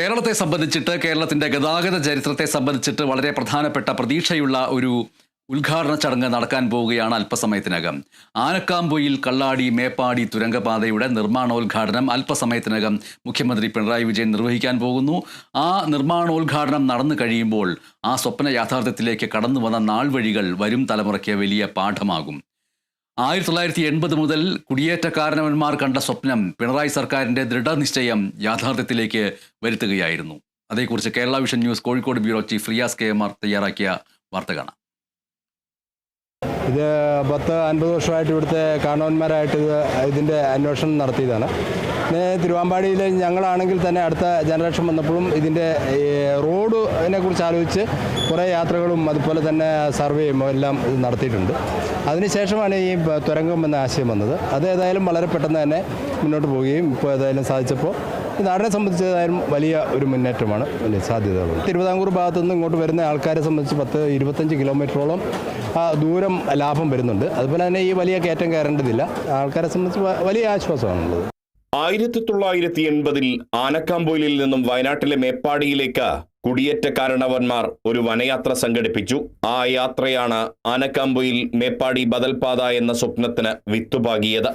കേരളത്തെ സംബന്ധിച്ചിട്ട് കേരളത്തിന്റെ ഗതാഗത ചരിത്രത്തെ സംബന്ധിച്ചിട്ട് വളരെ പ്രധാനപ്പെട്ട പ്രതീക്ഷയുള്ള ഒരു ഉദ്ഘാടന ചടങ്ങ് നടക്കാൻ പോവുകയാണ് അല്പസമയത്തിനകം. ആനക്കാമ്പൊയിൽ കള്ളാടി മേപ്പാടി തുരങ്കപാതയുടെ നിർമ്മാണോദ്ഘാടനം അല്പസമയത്തിനകം മുഖ്യമന്ത്രി പിണറായി വിജയൻ നിർവഹിക്കാൻ പോകുന്നു. ആ നിർമ്മാണോദ്ഘാടനം നടന്നു കഴിയുമ്പോൾ ആ സ്വപ്ന യാഥാർത്ഥ്യത്തിലേക്ക് കടന്നു വന്ന നാൾ വഴികൾ വരും തലമുറയ്ക്ക് വലിയ പാഠമാകും. ആയിരത്തി തൊള്ളായിരത്തി എൺപത് മുതൽ കുടിയേറ്റക്കാരനവന്മാർ കണ്ട സ്വപ്നം പിണറായി സർക്കാരിന്റെ ദൃഢനിശ്ചയം യാഥാർത്ഥ്യത്തിലേക്ക് വരുത്തുകയായിരുന്നു. അതേക്കുറിച്ച് Kerala vision news Kozhikode bureau chief Riyas K M R തയ്യാറാക്കിയ വാർത്ത കാണാം. ഇത് പത്ത് അൻപത് വർഷമായിട്ട് ഇവിടുത്തെ കാണവന്മാരായിട്ട് ഇത് ഇതിന്റെ അന്വേഷണം നടത്തിയതാണ്. തിരുവാമ്പാടിയിൽ ഞങ്ങളാണെങ്കിൽ തന്നെ അടുത്ത ജനറേഷൻ വന്നപ്പോഴും ഇതിന്റെ റോഡിനെ ആലോചിച്ച് കുറേ യാത്രകളും അതുപോലെ തന്നെ സർവേയും എല്ലാം ഇത് നടത്തിയിട്ടുണ്ട്. അതിനുശേഷമാണ് ഈ തുരങ്കം എന്ന ആശയം വന്നത്. അത് ഏതായാലും വളരെ പെട്ടെന്ന് തന്നെ മുന്നോട്ട് പോവുകയും ഇപ്പോൾ ഏതായാലും സാധിച്ചപ്പോൾ ഈ നാടിനെ സംബന്ധിച്ച് ഏതായാലും വലിയ ഒരു മുന്നേറ്റമാണ്. സാധ്യതകൾ തിരുവിതാംകൂർ ഭാഗത്തു നിന്ന് ഇങ്ങോട്ട് വരുന്ന ആൾക്കാരെ സംബന്ധിച്ച് പത്ത് ഇരുപത്തഞ്ച് കിലോമീറ്ററോളം ആ, ദൂരം ലാഭം വരുന്നുണ്ട്. അതുപോലെ തന്നെ ഈ വലിയ കയറ്റം കയറേണ്ടതില്ല. ആൾക്കാരെ സംബന്ധിച്ച് വലിയ ആശ്വാസമാണുള്ളത്. ആയിരത്തി തൊള്ളായിരത്തി എൺപതിൽ ആനക്കാമ്പൊയിലിൽ നിന്നും വയനാട്ടിലെ മേപ്പാടിയിലേക്ക് കുടിയേറ്റക്കാരണവന്മാർ ഒരു വനയാത്ര സംഘടിപ്പിച്ചു. ആ യാത്രയാണ് ആനക്കാമ്പുയിൽ മേപ്പാടി ബദൽപാത എന്ന സ്വപ്നത്തിന് വിത്തുപാകിയത്.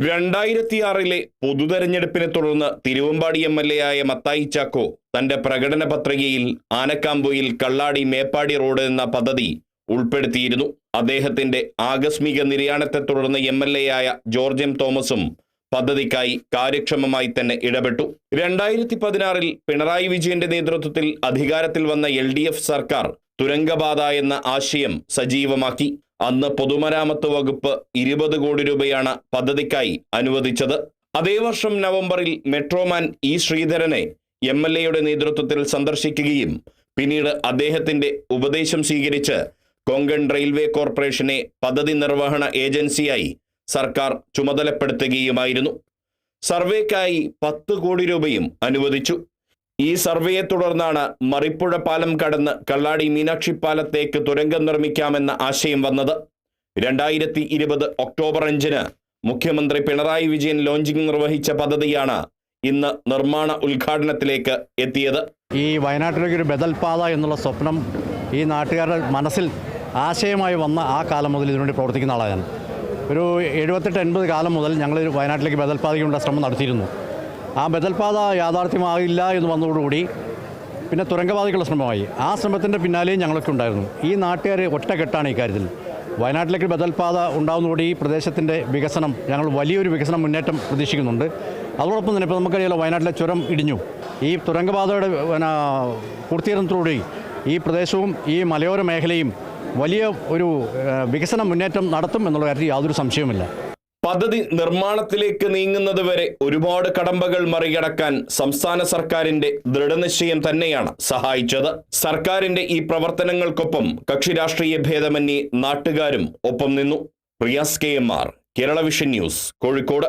രണ്ടായിരത്തിയാറിലെ പൊതുതെരഞ്ഞെടുപ്പിനെ തുടർന്ന് തിരുവമ്പാടി എം എൽ എ ആയ മത്തായി ചാക്കോ തന്റെ പ്രകടന പത്രികയിൽ ആനക്കാമ്പുയിൽ കള്ളാടി മേപ്പാടി റോഡ് എന്ന പദ്ധതി ഉൾപ്പെടുത്തിയിരുന്നു. അദ്ദേഹത്തിന്റെ ആകസ്മിക നിര്യാണത്തെ തുടർന്ന് എം എൽ എ ആയ ജോർജ് എം തോമസും പദ്ധതിക്കായി കാര്യക്ഷമമായി തന്നെ ഇടപെട്ടു. രണ്ടായിരത്തി പതിനാറിൽ പിണറായി വിജയന്റെ നേതൃത്വത്തിൽ അധികാരത്തിൽ വന്ന എൽ ഡി എഫ് സർക്കാർ തുരങ്കപാത എന്ന ആശയം സജീവമാക്കി. അന്ന് പൊതുമരാമത്ത് വകുപ്പ് ഇരുപത് കോടി രൂപയാണ് പദ്ധതിക്കായി അനുവദിച്ചത്. അതേ വർഷം നവംബറിൽ മെട്രോമാൻ ഇ ശ്രീധരനെ എം എൽ എയുടെ നേതൃത്വത്തിൽ സന്ദർശിക്കുകയും പിന്നീട് അദ്ദേഹത്തിന്റെ ഉപദേശം സ്വീകരിച്ച് കൊങ്കൺ റെയിൽവേ കോർപ്പറേഷനെ പദ്ധതി നിർവഹണ ഏജൻസിയായി സർക്കാർ ചുമതലപ്പെടുത്തുകയുമായിരുന്നു. സർവേക്കായി പത്ത് കോടി രൂപയും അനുവദിച്ചു. ഈ സർവേയെ തുടർന്നാണ് മറിപ്പുഴ പാലം കടന്ന് കള്ളാടി മീനാക്ഷി പാലത്തേക്ക് തുരങ്കം നിർമ്മിക്കാമെന്ന ആശയം വന്നത്. രണ്ടായിരത്തി ഇരുപത് ഒക്ടോബർ അഞ്ചിന് മുഖ്യമന്ത്രി പിണറായി വിജയൻ ലോഞ്ചിങ് നിർവഹിച്ച പദ്ധതിയാണ് ഇന്ന് നിർമ്മാണ ഉദ്ഘാടനത്തിലേക്ക് എത്തിയത്. ഈ വയനാട്ടിലേക്ക് ഒരു ബദൽപാത എന്നുള്ള സ്വപ്നം ഈ നാട്ടുകാരുടെ മനസ്സിൽ ആശയമായി വന്ന ആ കാലം മുതൽ ഇതിനുവേണ്ടി പ്രവർത്തിക്കുന്ന ആളാണ് ഒരു എഴുപത്തെട്ട് എൺപത് കാലം മുതൽ ഞങ്ങൾ വയനാട്ടിലേക്ക് ബദൽപാതയ്ക്കുള്ള ശ്രമം നടത്തിയിരുന്നു. ആ ബദൽപാത യാഥാർത്ഥ്യമാകില്ല എന്ന് വന്നതോടുകൂടി പിന്നെ തുരങ്കപാതയ്ക്കുള്ള ശ്രമമായി. ആ ശ്രമത്തിന്റെ പിന്നാലെയും ഞങ്ങളൊക്കെ ഉണ്ടായിരുന്നു. ഈ നാട്ടുകാർ ഒറ്റക്കെട്ടാണ് ഇക്കാര്യത്തിൽ വയനാട്ടിലേക്ക് ബദൽപാത ഉണ്ടാകുന്നതോടെ ഈ പ്രദേശത്തിന്റെ വികസനം ഞങ്ങൾ വലിയൊരു വികസന മുന്നേറ്റം പ്രതീക്ഷിക്കുന്നുണ്ട്. അതോടൊപ്പം തന്നെ ഇപ്പോൾ നമുക്കറിയാലോ വയനാട്ടിലെ ചുരം ഇടിഞ്ഞു. ഈ തുരങ്കപാതയുടെ പിന്നെ പൂർത്തീകരണത്തോടുകൂടി ഈ പ്രദേശവും ഈ മലയോര മേഖലയും വലിയ ഒരു വികസന മുന്നേറ്റം നടത്തും എന്നുള്ള കാര്യത്തിൽ യാതൊരു സംശയവുമില്ല. പദ്ധതി നിർമ്മാണത്തിലേക്ക് നീങ്ങുന്നത് വരെ ഒരുപാട് കടമ്പകൾ മറികടക്കാൻ സംസ്ഥാന സർക്കാരിന്റെ ദൃഢനിശ്ചയം തന്നെയാണ് സഹായിച്ചത്. സർക്കാരിന്റെ ഈ പ്രവർത്തനങ്ങൾക്കൊപ്പം കക്ഷി രാഷ്ട്രീയ ഭേദമന്യേ നാട്ടുകാരും ഒപ്പം നിന്നു. Riyas K M R Kerala vision news Kozhikode.